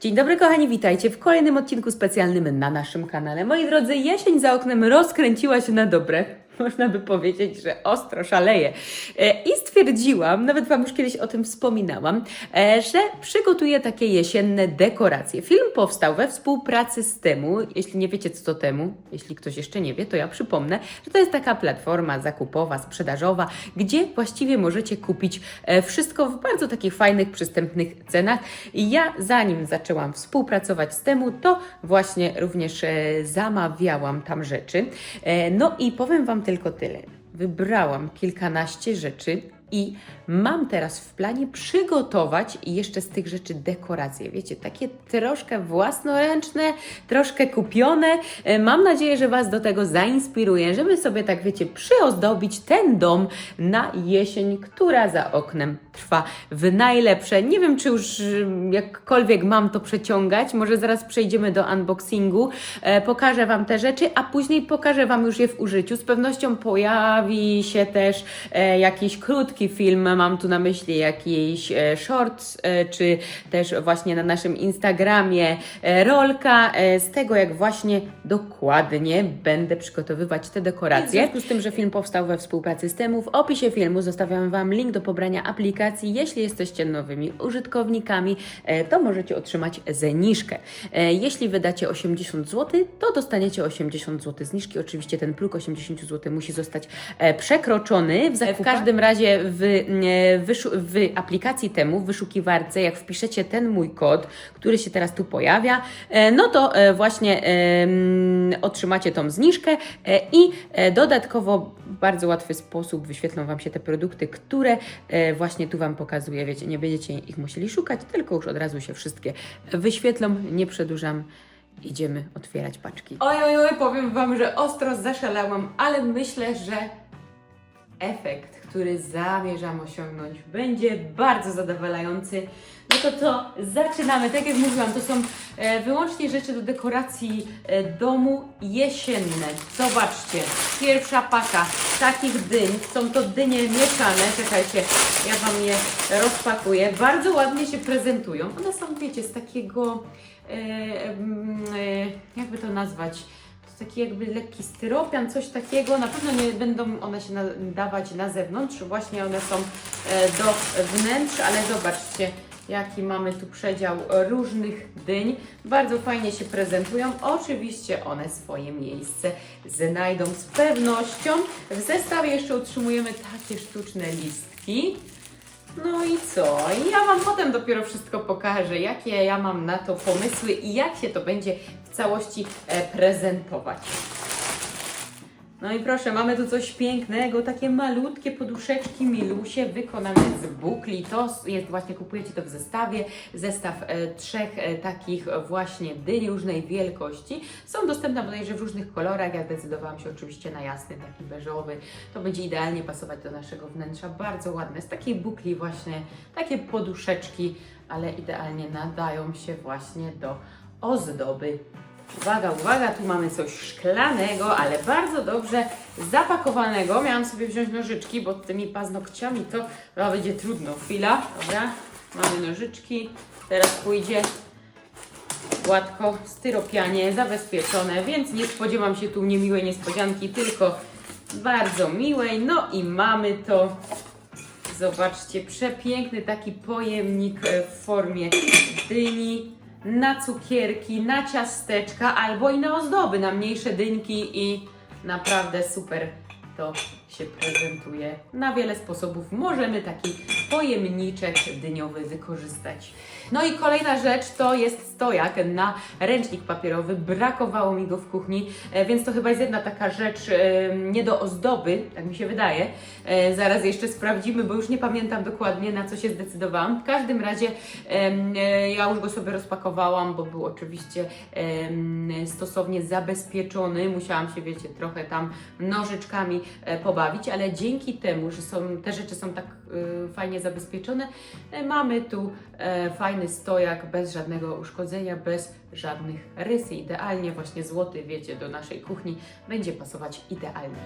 Dzień dobry kochani, witajcie w kolejnym odcinku specjalnym na naszym kanale. Moi drodzy, jesień za oknem rozkręciła się na dobre. Można by powiedzieć, że ostro szaleje. E, I stwierdziłam, nawet Wam już kiedyś o tym wspominałam, e, że przygotuję takie jesienne dekoracje. Film powstał we współpracy z Temu. Jeśli nie wiecie, co to Temu, jeśli ktoś jeszcze nie wie, to ja przypomnę, że to jest taka platforma zakupowa, sprzedażowa, gdzie właściwie możecie kupić e, wszystko w bardzo takich fajnych, przystępnych cenach. I ja zanim zaczęłam współpracować z Temu, to właśnie również zamawiałam tam rzeczy. No i powiem Wam tylko tyle. Wybrałam kilkanaście rzeczy i mam teraz w planie przygotować jeszcze z tych rzeczy dekoracje. Wiecie, takie troszkę własnoręczne, troszkę kupione. E, Mam nadzieję, że Was do tego zainspiruję, żeby sobie tak, wiecie, przyozdobić ten dom na jesień, która za oknem trwa w najlepsze. Nie wiem, czy już mm, jakkolwiek mam to przeciągać. Może zaraz przejdziemy do unboxingu. E, pokażę Wam te rzeczy, a później pokażę Wam już je w użyciu. Z pewnością pojawi się też e, jakiś krótki film. Mam tu na myśli jakiś e, short, e, czy też właśnie na naszym Instagramie e, rolka z tego, jak właśnie dokładnie będę przygotowywać te dekoracje. W związku z tym, że film powstał we współpracy z Temu, w opisie filmu zostawiam Wam link do pobrania aplikacji. Jeśli jesteście nowymi użytkownikami, to możecie otrzymać zniżkę. Jeśli wydacie 80 zł, to dostaniecie 80 zł zniżki. Oczywiście ten próg 80 zł musi zostać przekroczony. W, w każdym razie w, w aplikacji temu, w wyszukiwarce, jak wpiszecie ten mój kod, który się teraz tu pojawia, e, no to e, właśnie e, otrzymacie tą zniżkę i dodatkowo w bardzo łatwy sposób wyświetlą Wam się te produkty, które właśnie tu Wam pokazuję. Wiecie, nie będziecie ich musieli szukać, tylko już od razu się wszystkie wyświetlą. Nie przedłużam. Idziemy otwierać paczki. Oj, oj, oj, powiem Wam, że ostro zaszalałam, ale myślę, że efekt, który zamierzam osiągnąć, będzie bardzo zadowalający. No to to zaczynamy. Tak jak mówiłam, to są e, wyłącznie rzeczy do dekoracji e, domu jesienne. Zobaczcie, pierwsza paka takich dyń. Są to dynie mieszane. Czekajcie, ja Wam je rozpakuję. Bardzo ładnie się prezentują. One są, wiecie, z takiego, e, mm, jakby to nazwać, taki jakby lekki styropian, coś takiego. Na pewno nie będą one się nadawać na zewnątrz, właśnie one są e, do wnętrz, ale zobaczcie, jaki mamy tu przedział różnych dyń. Bardzo fajnie się prezentują. Oczywiście one swoje miejsce znajdą z pewnością. W zestawie jeszcze utrzymujemy takie sztuczne listki. No i co? Ja Wam potem dopiero wszystko pokażę, jakie ja mam na to pomysły i jak się to będzie całości e, prezentować. No i proszę, mamy tu coś pięknego, takie malutkie poduszeczki milusie wykonane z bukli. To jest właśnie, kupujecie to w zestawie, zestaw e, trzech e, takich właśnie dyń różnej wielkości. Są dostępne bodajże w różnych kolorach, ja zdecydowałam się oczywiście na jasny, taki beżowy. To będzie idealnie pasować do naszego wnętrza, bardzo ładne, z takiej bukli właśnie, takie poduszeczki, ale idealnie nadają się właśnie do ozdoby Uwaga, uwaga, tu mamy coś szklanego, ale bardzo dobrze zapakowanego. Miałam sobie wziąć nożyczki, bo tymi paznokciami to chyba będzie trudno. Chwila, dobra, mamy nożyczki. Teraz pójdzie gładko, styropianie, zabezpieczone, więc nie spodziewam się tu niemiłej niespodzianki, tylko bardzo miłej. No i mamy to. Zobaczcie, przepiękny taki pojemnik w formie dyni na cukierki, na ciasteczka albo i na ozdoby, na mniejsze dynki i naprawdę super to się prezentuje. Na wiele sposobów możemy taki pojemniczek dyniowy wykorzystać. No i kolejna rzecz to jest stojak na ręcznik papierowy. Brakowało mi go w kuchni, e, więc to chyba jest jedna taka rzecz e, nie do ozdoby, tak mi się wydaje. E, Zaraz jeszcze sprawdzimy, bo już nie pamiętam dokładnie na co się zdecydowałam. W każdym razie ja już go sobie rozpakowałam, bo był oczywiście stosownie zabezpieczony. Musiałam się, wiecie, trochę tam nożyczkami e, ale dzięki temu, że są, te rzeczy są tak e, fajnie zabezpieczone, e, mamy tu e, fajny stojak bez żadnego uszkodzenia, bez żadnych rysy. Idealnie właśnie złoty, wiecie, do naszej kuchni będzie pasować idealnie.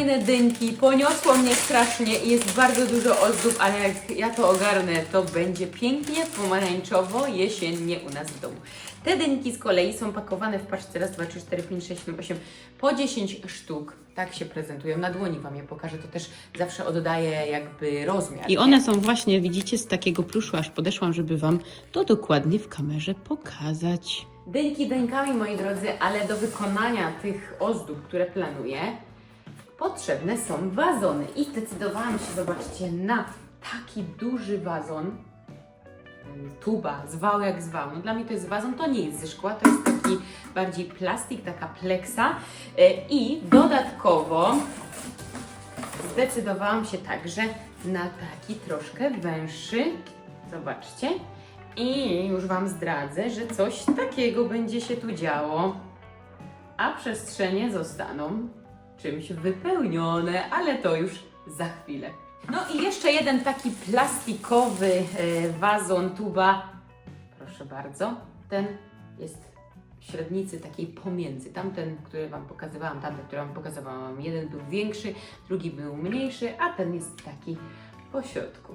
Kolejne dynki. Poniosło mnie strasznie i jest bardzo dużo ozdób, ale jak ja to ogarnę, to będzie pięknie, pomarańczowo, jesiennie u nas w domu. Te dynki z kolei są pakowane w paczce raz, dwa, trzy, cztery, pięć, sześć, siedem, osiem, po 10 sztuk. Tak się prezentują. Na dłoni Wam je pokażę, to też zawsze oddaje jakby rozmiar. I one są właśnie, widzicie, z takiego pluszu, aż podeszłam, żeby Wam to dokładnie w kamerze pokazać. Dynki dynkami, moi drodzy, ale do wykonania tych ozdób, które planuję, potrzebne są wazony. I zdecydowałam się, zobaczcie, na taki duży wazon. Tuba, zwał jak zwał. No dla mnie to jest wazon, to nie jest ze szkła, to jest taki bardziej plastik, taka pleksa. E, I dodatkowo zdecydowałam się także na taki troszkę węższy. Zobaczcie. I już Wam zdradzę, że coś takiego będzie się tu działo. A przestrzenie zostaną czymś wypełnione, ale to już za chwilę. No i jeszcze jeden taki plastikowy e, wazon, tuba. Proszę bardzo. Ten jest w średnicy takiej pomiędzy. Tamten, który Wam pokazywałam, tamten, który Wam pokazywałam, jeden był większy, drugi był mniejszy, a ten jest taki po środku.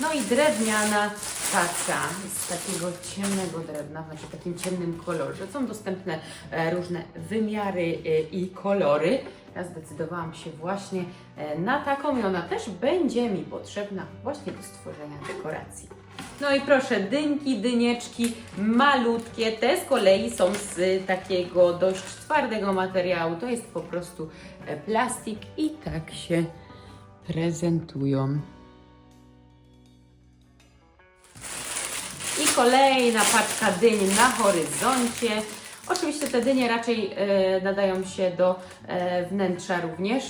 No i drewniana taca z takiego ciemnego drewna, znaczy w takim ciemnym kolorze. Są dostępne e, różne wymiary e, i kolory. Ja zdecydowałam się właśnie e, na taką i ona też będzie mi potrzebna właśnie do stworzenia dekoracji. No i proszę, dynki, dynieczki, malutkie. Te z kolei są z takiego dość twardego materiału. To jest po prostu plastik i tak się prezentują. Kolejna paczka dyń na horyzoncie. Oczywiście te dynie raczej e, nadają się do e, wnętrza również.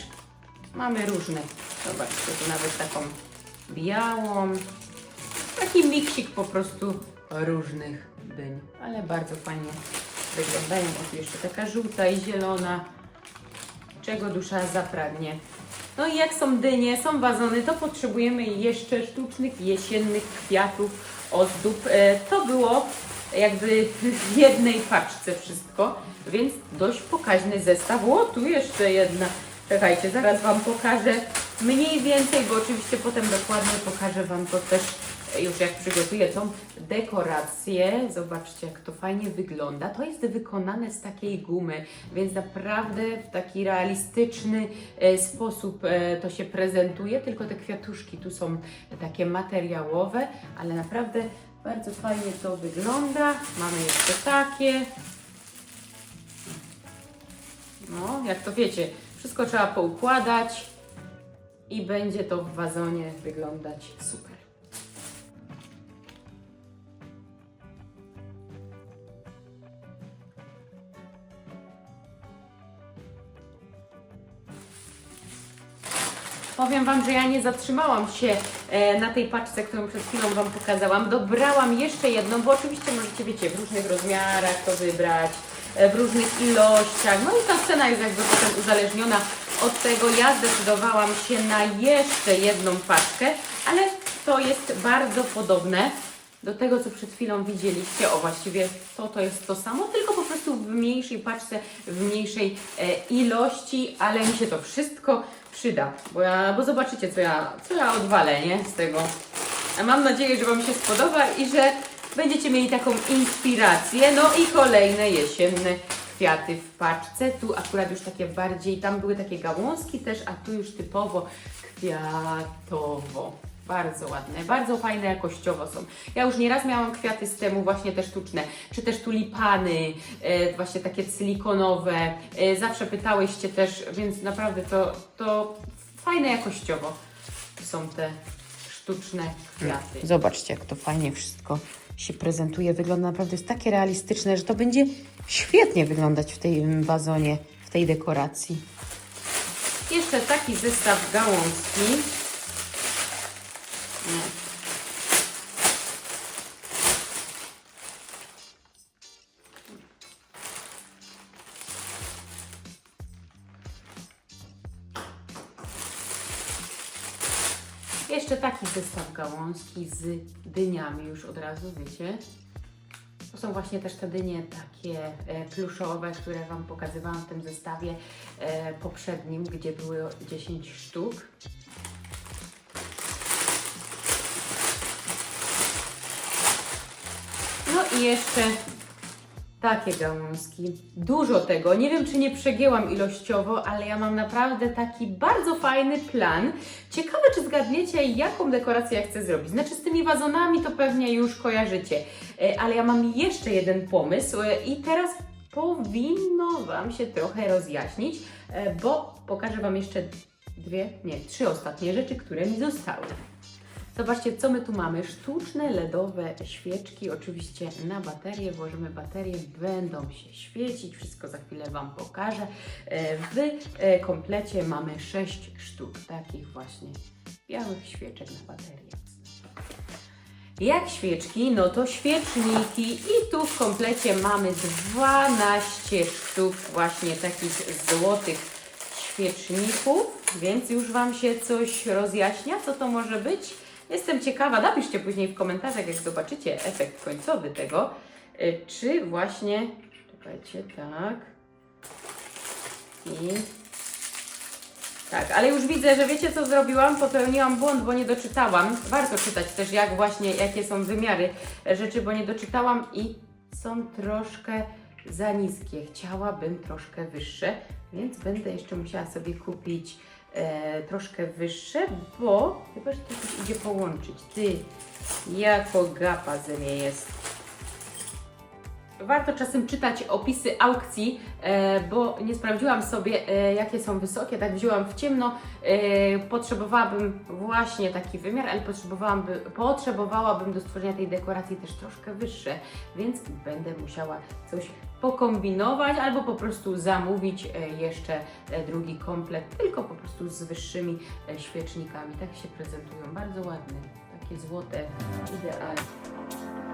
Mamy różne. Zobaczcie, tu nawet taką białą. Taki miksik po prostu różnych dyń. Ale bardzo fajnie wyglądają. O, jeszcze taka żółta i zielona. Czego dusza zapragnie. No i jak są dynie, są wazony, to potrzebujemy jeszcze sztucznych jesiennych kwiatów, ozdób. E, To było jakby w jednej paczce wszystko, więc dość pokaźny zestaw. O, tu jeszcze jedna. Czekajcie, zaraz Wam pokażę mniej więcej, bo oczywiście potem dokładnie pokażę Wam to też już jak przygotuję tą dekorację. Zobaczcie, jak to fajnie wygląda. To jest wykonane z takiej gumy, więc naprawdę w taki realistyczny e, sposób e, to się prezentuje. Tylko te kwiatuszki tu są takie materiałowe, ale naprawdę bardzo fajnie to wygląda. Mamy jeszcze takie. No, jak to wiecie, wszystko trzeba poukładać i będzie to w wazonie wyglądać super. Powiem Wam, że ja nie zatrzymałam się e, na tej paczce, którą przed chwilą Wam pokazałam. Dobrałam jeszcze jedną, bo oczywiście możecie, wiecie, w różnych rozmiarach to wybrać, e, w różnych ilościach. No i ta cena jest jakby potem uzależniona od tego. Ja zdecydowałam się na jeszcze jedną paczkę, ale to jest bardzo podobne do tego, co przed chwilą widzieliście. O, właściwie to, to jest to samo, tylko po prostu w mniejszej paczce, w mniejszej e, ilości, ale mi się to wszystko przyda, bo, ja, bo zobaczycie, co ja, co ja odwalę, nie, z tego. A mam nadzieję, że Wam się spodoba i że będziecie mieli taką inspirację. No i kolejne jesienne kwiaty w paczce. Tu akurat już takie bardziej, tam były takie gałązki też, a tu już typowo kwiatowo. Bardzo ładne, bardzo fajne jakościowo są. Ja już nieraz miałam kwiaty z temu właśnie te sztuczne, czy też tulipany, e, właśnie takie silikonowe. E, zawsze pytałyście też, więc naprawdę to, to fajne jakościowo są te sztuczne kwiaty. Zobaczcie, jak to fajnie wszystko się prezentuje. Wygląda naprawdę, jest takie realistyczne, że to będzie świetnie wyglądać w tej wazonie, w tej dekoracji. Jeszcze taki zestaw gałązki. Z dyniami już od razu, wiecie. To są właśnie też te dynie takie e, pluszowe, które Wam pokazywałam w tym zestawie e, poprzednim, gdzie były 10 sztuk. No i jeszcze takie gałązki. Dużo tego. Nie wiem, czy nie przegięłam ilościowo, ale ja mam naprawdę taki bardzo fajny plan. Ciekawe, czy zgadniecie, jaką dekorację ja chcę zrobić. Znaczy, z tymi wazonami to pewnie już kojarzycie, E, ale ja mam jeszcze jeden pomysł e, i teraz powinno Wam się trochę rozjaśnić, e, bo pokażę Wam jeszcze dwie, nie, trzy ostatnie rzeczy, które mi zostały. Zobaczcie, co my tu mamy. Sztuczne LEDowe świeczki, oczywiście na baterię. Włożymy baterię, będą się świecić. Wszystko za chwilę Wam pokażę. E, W e, komplecie mamy 6 sztuk takich właśnie białych świeczek na baterię. Jak świeczki, no to świeczniki i tu w komplecie mamy 12 sztuk właśnie takich złotych świeczników, więc już Wam się coś rozjaśnia, co to może być. Jestem ciekawa, napiszcie później w komentarzach, jak zobaczycie efekt końcowy tego, y, czy właśnie, czekajcie, tak i tak, ale już widzę, że wiecie co zrobiłam? Popełniłam błąd, bo nie doczytałam. Warto czytać też jak właśnie, jakie są wymiary rzeczy, bo nie doczytałam i są troszkę za niskie. Chciałabym troszkę wyższe, więc będę jeszcze musiała sobie kupić e, troszkę wyższe, bo chyba, że to coś idzie połączyć. Ty, jako gapa ze mnie jest. Warto czasem czytać opisy aukcji, e, bo nie sprawdziłam sobie, e, jakie są wysokie, tak wzięłam w ciemno. E, potrzebowałabym właśnie taki wymiar, ale potrzebowałam by, potrzebowałabym do stworzenia tej dekoracji też troszkę wyższe, więc będę musiała coś pokombinować albo po prostu zamówić jeszcze drugi komplet, tylko po prostu z wyższymi świecznikami. Tak się prezentują, bardzo ładne, takie złote, idealne.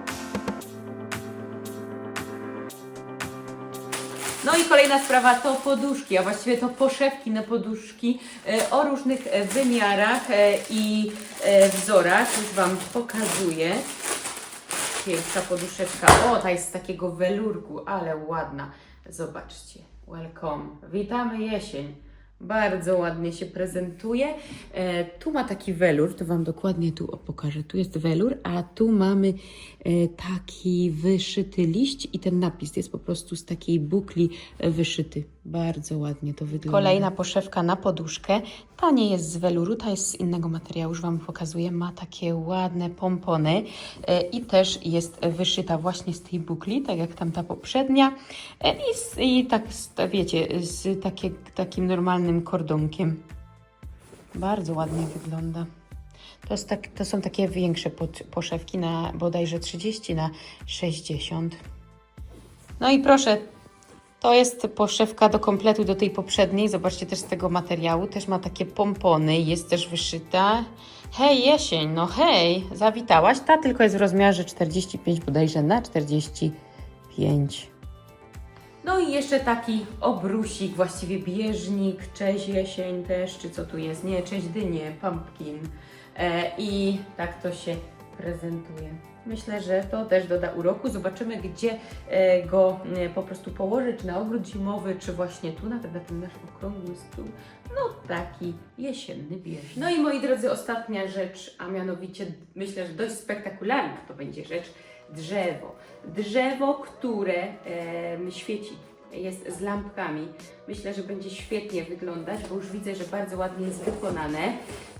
No i kolejna sprawa to poduszki, a właściwie to poszewki na poduszki e, o różnych e, wymiarach e, i wzorach. Już Wam pokazuję. Pierwsza poduszeczka, o ta jest z takiego welurku, ale ładna. Zobaczcie, welcome. Witamy jesień. Bardzo ładnie się prezentuje. E, tu ma taki welur, to Wam dokładnie tu pokażę. Tu jest welur, a tu mamy e, taki wyszyty liść i ten napis jest po prostu z takiej bukli e, wyszyty. Bardzo ładnie to wygląda. Kolejna poszewka na poduszkę. Ta nie jest z weluru, ta jest z innego materiału, już Wam pokazuję. Ma takie ładne pompony e, i też jest wyszyta właśnie z tej bukli, tak jak tamta poprzednia. E, I, z, i tak, wiecie, z takie, takim normalnym kordonkiem. Bardzo ładnie wygląda. To, tak, to są takie większe pod, poszewki na bodajże 30 na 60. No i proszę, to jest poszewka do kompletu do tej poprzedniej. Zobaczcie też z tego materiału. Też ma takie pompony, jest też wyszyta. Hej, jesień, no hej, zawitałaś. Ta tylko jest w rozmiarze 45 bodajże na 45. No i jeszcze taki obrusik, właściwie bieżnik, cześć jesień też, czy co tu jest? Nie, cześć dynie, pumpkin. E, I tak to się prezentuje. Myślę, że to też doda uroku. Zobaczymy, gdzie e, go e, po prostu położyć, czy na ogród zimowy, czy właśnie tu, nawet na ten nasz okrągły stół. No taki jesienny bieżnik. No i moi drodzy, ostatnia rzecz, a mianowicie myślę, że dość spektakularna to będzie rzecz, drzewo. Drzewo, które em, świeci jest z lampkami. Myślę, że będzie świetnie wyglądać, bo już widzę, że bardzo ładnie jest wykonane.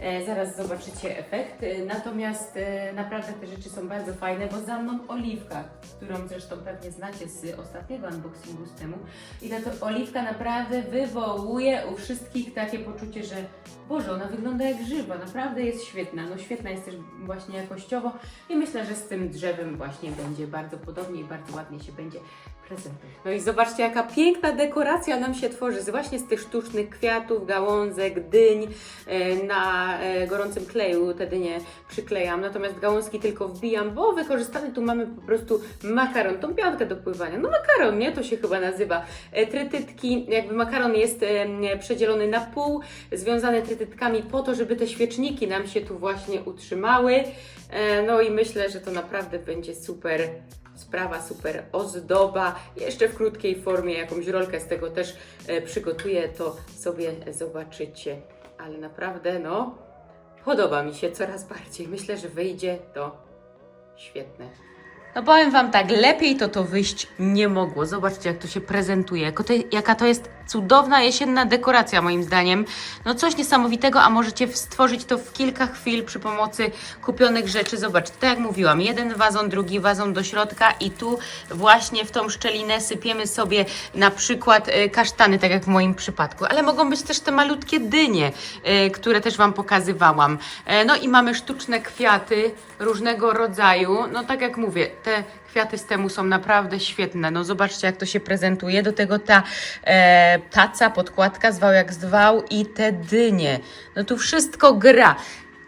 E, zaraz zobaczycie efekt. E, Natomiast e, naprawdę te rzeczy są bardzo fajne, bo za mną oliwka, którą zresztą pewnie znacie z ostatniego unboxingu z temu. I ta to oliwka naprawdę wywołuje u wszystkich takie poczucie, że Boże, ona wygląda jak żywa, naprawdę jest świetna. No świetna jest też właśnie jakościowo i myślę, że z tym drzewem właśnie będzie bardzo podobnie i bardzo ładnie się będzie No i zobaczcie, jaka piękna dekoracja nam się tworzy z właśnie z tych sztucznych kwiatów, gałązek, dyń. E, Na e, gorącym kleju te dynie przyklejam, natomiast gałązki tylko wbijam, bo wykorzystany tu mamy po prostu makaron, tą piątkę do pływania. No makaron, nie? To się chyba nazywa. E, Trytytki, jakby makaron jest przedzielony na pół, związany trytytkami po to, żeby te świeczniki nam się tu właśnie utrzymały. No i myślę, że to naprawdę będzie super sprawa, super ozdoba. Jeszcze w krótkiej formie jakąś rolkę z tego też e, przygotuję, to sobie zobaczycie. Ale naprawdę, no, podoba mi się coraz bardziej. Myślę, że wyjdzie to świetne. No powiem Wam tak, lepiej to to wyjść nie mogło. Zobaczcie, jak to się prezentuje. To, jaka to jest cudowna jesienna dekoracja, moim zdaniem. No coś niesamowitego, a możecie stworzyć to w kilka chwil przy pomocy kupionych rzeczy. Zobaczcie, tak jak mówiłam, jeden wazon, drugi wazon do środka i tu właśnie w tą szczelinę sypiemy sobie na przykład e, kasztany, tak jak w moim przypadku. Ale mogą być też te malutkie dynie, e, które też Wam pokazywałam. E, No i mamy sztuczne kwiaty różnego rodzaju. No tak jak mówię, te kwiaty z temu są naprawdę świetne. No zobaczcie, jak to się prezentuje. Do tego ta e, taca, podkładka, zwał jak zwał i te dynie. No tu wszystko gra.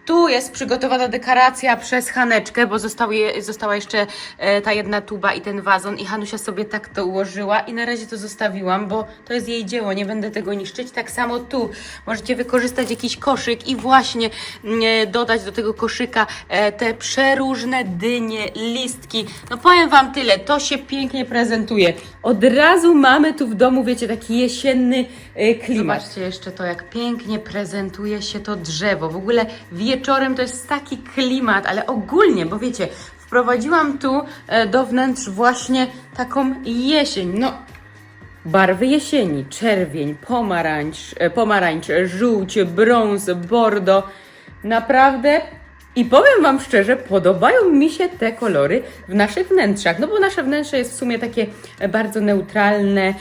Tu jest przygotowana dekoracja przez Haneczkę, bo został je, została jeszcze e, ta jedna tuba i ten wazon i Hanusia sobie tak to ułożyła i na razie to zostawiłam, bo to jest jej dzieło, nie będę tego niszczyć. Tak samo tu możecie wykorzystać jakiś koszyk i właśnie mm, e, dodać do tego koszyka e, te przeróżne dynie, listki. No powiem Wam tyle, to się pięknie prezentuje. Od razu mamy tu w domu, wiecie, taki jesienny e, klimat. Zobaczcie jeszcze to, jak pięknie prezentuje się to drzewo. W ogóle wieczorem to jest taki klimat, ale ogólnie, bo wiecie, wprowadziłam tu e, do wnętrz właśnie taką jesień. No, Barwy jesieni, czerwień, pomarańcz, e, pomarańcz, żółć, brąz, bordo. Naprawdę i powiem Wam szczerze, podobają mi się te kolory w naszych wnętrzach, no bo nasze wnętrze jest w sumie takie e, bardzo neutralne,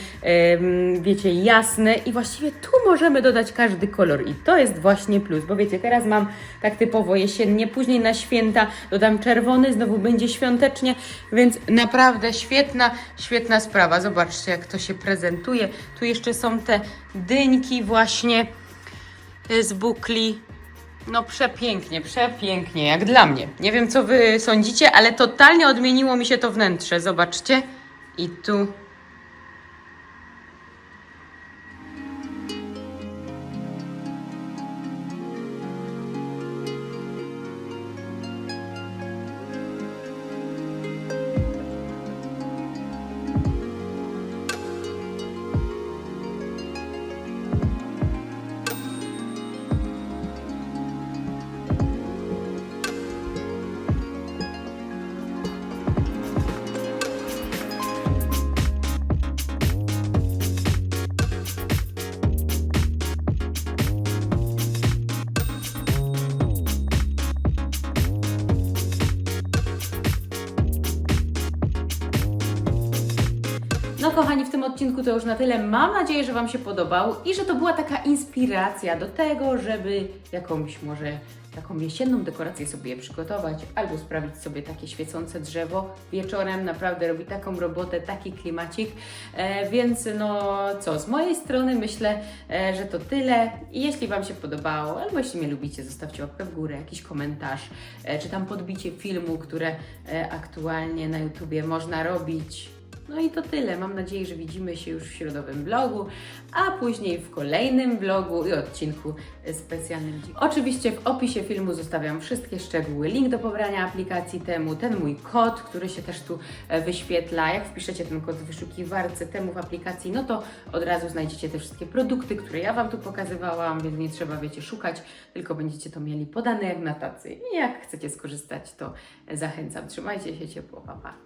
wiecie, jasne i właściwie tu możemy dodać każdy kolor i to jest właśnie plus, bo wiecie, teraz mam tak typowo jesiennie, później na święta dodam czerwony, znowu będzie świątecznie, więc naprawdę świetna, świetna sprawa. Zobaczcie, jak to się prezentuje. Tu jeszcze są te dyńki właśnie e, z bukli. No przepięknie, przepięknie, jak dla mnie. Nie wiem, co wy sądzicie, ale totalnie odmieniło mi się to wnętrze. Zobaczcie. I tu. Kochani, w tym odcinku to już na tyle. Mam nadzieję, że Wam się podobał i że to była taka inspiracja do tego, żeby jakąś może taką jesienną dekorację sobie przygotować albo sprawić sobie takie świecące drzewo wieczorem. Naprawdę robi taką robotę, taki klimacik. E, więc no co, z mojej strony myślę, e, że to tyle. I jeśli Wam się podobało, albo jeśli mnie lubicie, zostawcie łapkę w górę, jakiś komentarz, e, czy tam podbicie filmu, które e, aktualnie na YouTubie można robić. No i to tyle. Mam nadzieję, że widzimy się już w środowym vlogu, a później w kolejnym vlogu i odcinku specjalnym. Oczywiście w opisie filmu zostawiam wszystkie szczegóły, link do pobrania aplikacji temu, ten mój kod, który się też tu e, wyświetla. Jak wpiszecie ten kod w wyszukiwarce temu w aplikacji, no to od razu znajdziecie te wszystkie produkty, które ja Wam tu pokazywałam, więc nie trzeba, wiecie, szukać, tylko będziecie to mieli podane jak na tacy. I jak chcecie skorzystać, to zachęcam. Trzymajcie się ciepło, pa, pa.